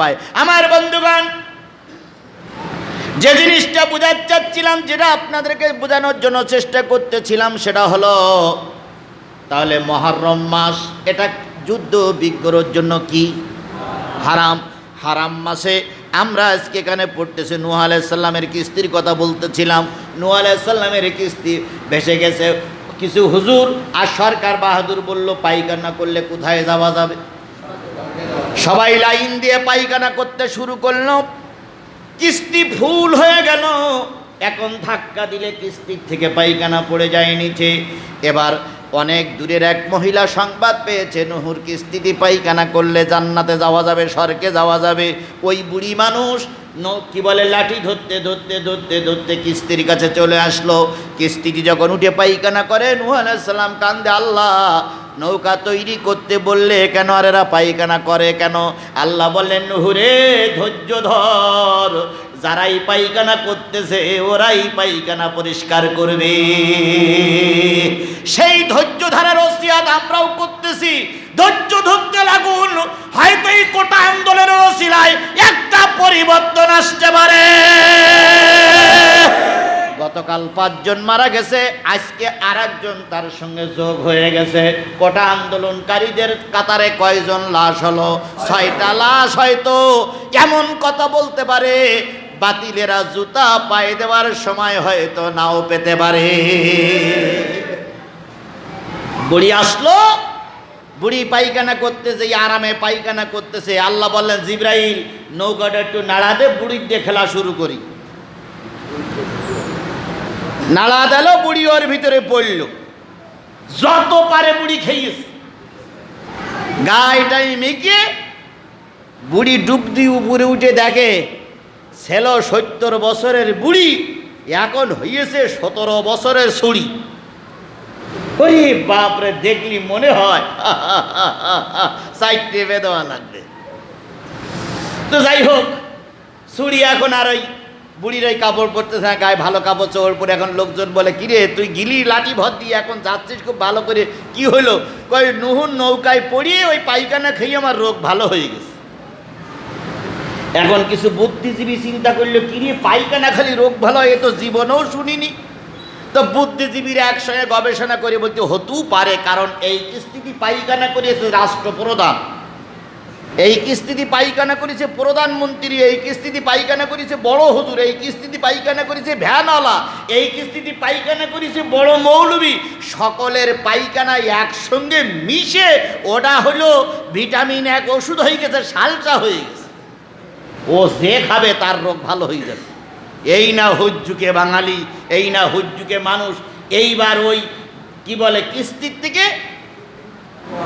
পায়। আমার বন্ধুগণ, যে জিনিসটা বোঝাতে চাচ্ছিলাম, যেটা আপনাদেরকে বোঝানোর জন্য চেষ্টা করতেছিলাম, সেটা হলো, তাহলে মহরম মাস, এটা যুদ্ধ বিগ্রহের জন্য কি? হারাম। হারাম মাসে আমরা আজকে এখানে পড়তেছি, নুহ আলাইসাল্লামের কিস্তির কথা বলতেছিলাম। নুহ আলাইসাল্লামের কিস্তি ভেসে গেছে। কিছু হুজুর আর সরকার বাহাদুর বলল, পায়খানা করলে কোথায় যাওয়া যাবে? সবাই লাইন দিয়ে পায়খানা করতে শুরু করল। কিস্তি ফুল হয়ে গেল। এখন ধাক্কা দিলে কিস্তির থেকে পায়খানা পড়ে যায় নিচে। এবার অনেক দূরের এক মহিলা সংবাদ পেয়েছে, নুহুর কিস্তিতে পায়খানা করলে জান্নাতে যাওয়া যাবে, স্বর্গে যাওয়া যাবে। ওই বুড়ি মানুষ কি বলে, লাঠি ধরতে ধরতে ধরতে ধরতে কিস্তির কাছে চলে আসলো। কিস্তিটি যখন উঠে পায়খানা করে, নুহ আলাইসাল্লাম কান্দে, আল্লাহ নৌকা তৈরি করতে বললে কেন আর এরা পায়খানা করে কেন? আল্লাহ বললেন নুহুরে ধৈর্য ধর, যারাই পায়খানা করতেছে ওরাই পায়খানা পরিষ্কার করবে। সেই ধৈর্য ধারার ওসিয়াত আমরাও করতেছি। ধৈর্য ধরতে লাগুন, হয়তো এই কোটা আন্দোলনের ওসিলায় একটা পরিবর্তন আসতে পারে। গতকাল পাঁচজন মারা গেছে, আজকে আর তার সঙ্গে যোগ হয়ে গেছে। কোটা আন্দোলনকারীদের কাতারে কয়জন লাশ হলো? ছয়টা লাশ হয়তো এমন কথা বলতে পারে, বাতিলেরা জুতা পায়ে দেওয়ার সময় হয়তো নাও পেতে পারে। বুড়ি আসলো, বুড়ি পায়খানা করতেছে, আরামে পায়খানা করতেছে। আল্লাহ বললেন, জিব্রাইল, নৌকাটা একটু নাড়া দে, বুড়ির দিয়ে খেলা শুরু করি। নাড়া দিল বুড়ি ওর ভিতরে পড়ল। যত পারে বুড়ি খেয়েছে। গায়েটাই মেকে বুড়ি ডুব দিয়ে উপরে উঠে দেখে, ছেল সত্তর বছরের বুড়ি, এখন হইয়েছে সতেরো বছরের ছুরি ওই বাপরে, দেখলি মনে হয়? সাইডে বেদোয়া লাগবে। তো যাই হোক ছুরি এখন আর ওই বুড়ির ওই কাপড় পরতেছে না গায়ে ভালো কাপড় চোপড় পরে এখন লোকজন বলে, কিরে, তুই গিলি লাঠি ভর দিয়ে এখন যাচ্ছিস খুব ভালো করে? কি হলো? কই নুহুন নৌকায় পড়িয়ে ওই পায়খানা খেয়ে আমার রোগ ভালো হয়ে গেছে। এখন কিছু বুদ্ধিজীবী চিন্তা করল, কিরে, পায়খানা খালি রোগ ভালো হয় এ তো জীবনেও শুনিনি? তো বুদ্ধিজীবীরা একসঙ্গে গবেষণা করে বলতে, হতেও পারে, কারণ এই স্থিতি পায়খানা করেছে রাষ্ট্রপ্রধান। এই কিস্তিটি পায়খানা করেছে প্রধানমন্ত্রী, এই কিস্তিটি পায়খানা করেছে বড় হুজুর, এই কিস্তিটি পায়খানা করেছে ভ্যানওয়ালা, এই কিস্তিটি পায়খানা করেছে বড় মৌলবী। সকলের পায়খানা একসঙ্গে মিশে ওটা হলো ভিটামিন এক ওষুধ হয়ে গেছে সালচা হয়ে গেছে। ও যে খাবে তার রোগ ভালো হয়ে যাবে। এই না হুজ্জুকে বাঙালি, এই না হুজ্জুকে মানুষ, এইবার ওই কি বলে কিস্তির থেকে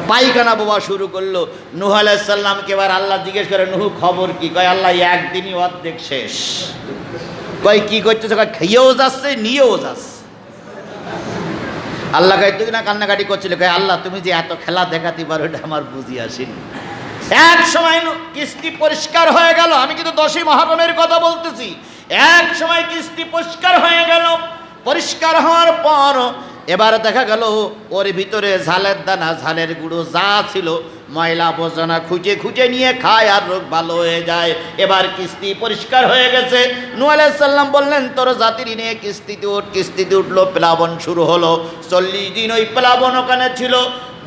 পায়খানা বোবা শুরু করল। নুহ আলাইসাল্লামকে এবার আল্লাহ জিজ্ঞেস করে, নুহু, খবর কি? কয়, আল্লাহ একদিনই অর্ধেক শেষ। কয়, কি করতেছে? কয়, খেয়েও যাচ্ছে, নিয়েও যাচ্ছে। আল্লাহ কয় তুই না কান্নাকাটি করছিল? কয়, আল্লাহ, তুমি যে এত খেলা দেখাতে পারো, এটা আমার বুঝি আসেনি। এক সময় কিস্তি পরিষ্কার হয়ে গেল। আমি কিন্তু দশই মহরমের কথা বলতেছি। এক সময় কিস্তি পরিষ্কার হয়ে গেল। পরিষ্কার হওয়ার পর এবার দেখা গেল ওর ভিতরে ঝালের দানা, ঝালের গুঁড়ো যা ছিল, ময়লা আবর্জনা খুঁজে খুঁজে নিয়ে খায় আর রোগ ভালো হয়ে যায়। এবার কিস্তি পরিষ্কার হয়ে গেছে। নু বললেন, তোর জাতির নিয়ে কিস্তিতে উঠ, কিস্তিতে উঠল, প্লাবন শুরু হলো। চল্লিশ দিন ওই প্লাবন ওখানে ছিল।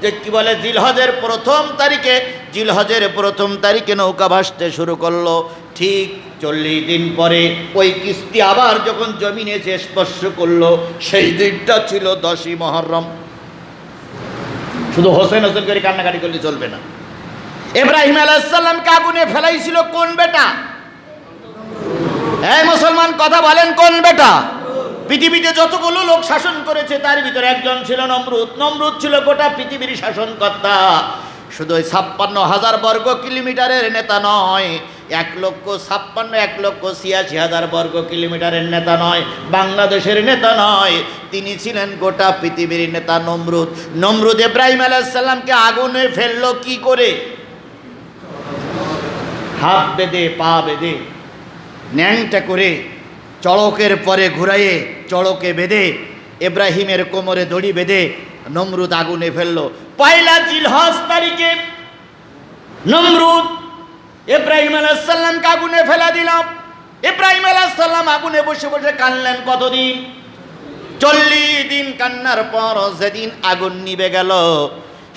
যে কি বলে, জিলহজের প্রথম তারিখে, জিলহজের প্রথম তারিখে নৌকা ভাসতে শুরু করল। ঠিক চল্লিশ দিন পরে ওই কিস্তি আবার যখন জমিনে এসে স্পর্শ করল, সেই দিনটা ছিল দশই মহরম। শুধু হোসেন হোসেন করে কান্নাকাটি করলে চলবে না। ইব্রাহিম আলাইসাল্লামকে আগুনে ফেলাইছিল, কোন বেটা? এই মুসলমান, কথা বলেন, কোন বেটা? পৃথিবীতে যতগুলো লোক শাসন করেছে, তার ভিতরে একজন ছিল নমরুদ। নমরুদ ছিল গোটা পৃথিবীর শাসনকর্তা। শুধু ওই ছাপ্পান্ন হাজার বর্গ কিলোমিটারের নেতা নয় এক লক্ষ ছাপ্পান্ন, এক লক্ষ ছিয়াশি হাজার বর্গ কিলোমিটারের নেতা নয়, বাংলাদেশের নেতা নয়। তিনি ছিলেন গোটা পৃথিবীর নেতা নমরুদ। নমরুদ ইব্রাহিম আলাইসাল্লামকে আগুনে ফেলল কি করে? হাত বেঁধে, পা বেঁধে, ন্যাংটা করে চড়কের পরে ঘুরাইয়ে চড়কে বেঁধে এব্রাহিমের কোমরে দড়ি বেঁধে নমরুদ আগুনে ফেলল। পয়লা জিলহজ তারিখে নমরুদ ইব্রাহিম আলাইসাল্লামকে আগুনে ফেলা দিলাম। ইব্রাহিম আলাইসাল্লাম আগুনে বসে বসে কানলেন কতদিন? চল্লিশ দিন কান্নার পর যেদিন আগুন নিবে গেল,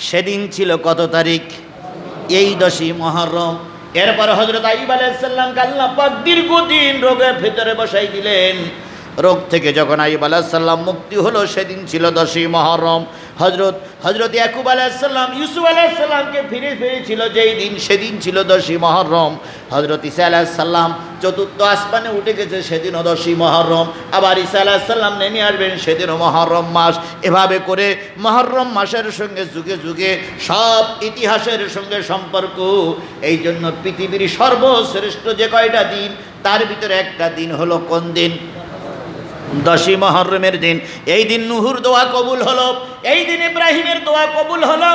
সেদিন ছিল কত তারিখ? এই দশই মহরম। এরপর হজরত আইব আলাইসাল্লামকে আল্লাহ পাক দীর্ঘদিন রোগের ভিতরে বসাই দিলেন। রোগ থেকে যখন আইব আলাইসাল্লাম মুক্তি হলো, সেদিন ছিল দশই মহরম। হজরত হজরত ইয়াকুব আলাইসাল্লাম ইউসুফ আলাইসাল্লামকে ফিরে পেয়েছিল যেই দিন, সেদিন ছিল দশই মহরম। হজরত ইসা আলাইসাল্লাম চতুর্থ আসমানে উঠে গেছে, সেদিনও দশই মহরম। আবার ইসা আলাইসাল্লাম নেমে আসবেন, সেদিনও মহরম মাস। এভাবে করে মহরম মাসের সঙ্গে যুগে যুগে সব ইতিহাসের সঙ্গে সম্পর্ক। এই জন্য পৃথিবীর সর্বশ্রেষ্ঠ যে কয়টা দিন, তার ভিতরে একটা দিন হলো কোন দিন? দশই মহরমের দিন। এই দিন নুহুর দোয়া কবুল হলো, এই দিন ইব্রাহিমের দোয়া কবুল হলো,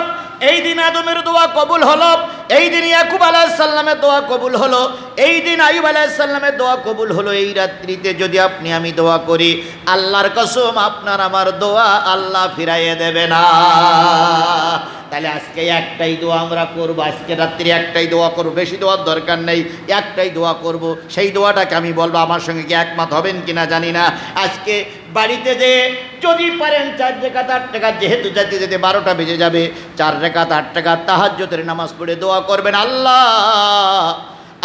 এই দিন আদমের দোয়া কবুল হলো এই দিন ইয়াকুব আলাহিসাল্লামের দোয়া কবুল হলো, এই দিন আইব আলাহিসাল্লামের দোয়া কবুল হলো এই রাত্রিতে যদি আপনি, আমি দোয়া করি, আল্লাহর কসম আপনার আমার দোয়া আল্লাহ ফিরাইয়ে দেবে না। তাহলে আজকে একটাই দোয়া আমরা করব, আজকে রাত্রি একটাই দোয়া করব, বেশি দোয়ার দরকার নেই, একটাই দোয়া করব। সেই দোয়াটাকে আমি বলব, আমার সঙ্গে কি একমত হবেন কিনা জানি না। আজকে বাড়িতে যে যদি পারেন চার রেখাত, আট টাকা যেহেতু যেতে যেতে বারোটা বেজে যাবে, চার রেখাত, আট টাকা তাহাজ্যতের নামাজ পড়ে দোয়া করবেন আল্লাহ।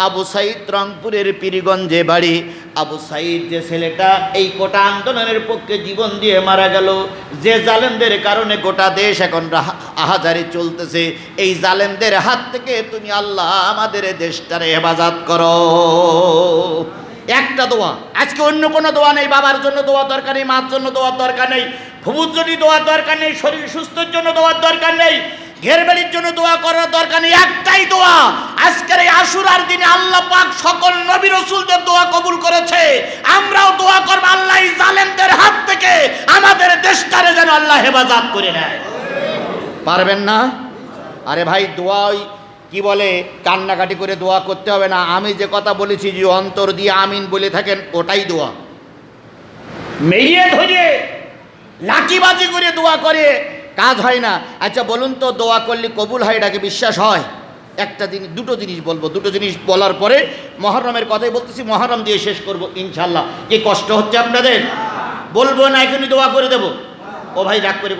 আবু সাইদ রংপুরের পীরগঞ্জে বাড়ি। আবু সাইদ যে ছেলেটা, এই কোটা আন্দোলনের পক্ষে জীবন দিয়ে মারা গেল। যে জালেমদের কারণে গোটা দেশ এখন আহাজারি চলতেছে। এই জালেমদের হাত থেকে তুমি আল্লাহ আমাদের দেশটারে হেফাজত করো। একটা দোয়া। আজকে অন্য কোনো দোয়া নেই, বাবার জন্য দোয়া দরকার নেই, মার জন্য দোয়ার দরকার নেই ফুবুর জন্য দোয়ার দরকার নেই, শরীর সুস্থের জন্য দোয়ার দরকার নেই, ঘের বাড়ির জন্য দোয়া করার দরকার নেই, একটাই দোয়া। আজকের এই আশুরার দিনে আল্লাহ পাক সকল নবী রসুলদের দোয়া কবুল করেছে। আমরাও দোয়া করব আল্লাহ জালেমদের হাত থেকে, আমাদের দেশটারে যেন আল্লাহ হেফাজত করে নেয়। পারবেন না? আরে ভাই দোয়াই কি বলে? কান্নাকাটি করে দোয়া করতে হবে না। আমি যে কথা বলেছি, যে অন্তর দিয়ে আমিন বলে থাকেন, ওটাই দোয়া। মেরিয়ে ধরে লাঠিবাজি করে দোয়া করে, কাজ হয় না। আচ্ছা বলুন তো, দোয়া করলে কবুল হয়, এটাকে বিশ্বাস হয়? একটা জিনিস, দুটো জিনিস বলব। দুটো জিনিস বলার পরে মহরমের কথাই বলতেছি, মহরম দিয়ে শেষ করব ইনশাল্লাহ কি কষ্ট হচ্ছে আপনাদের? বলব না, এখনই দোয়া করে দেবো। ও ভাই, রাগ করে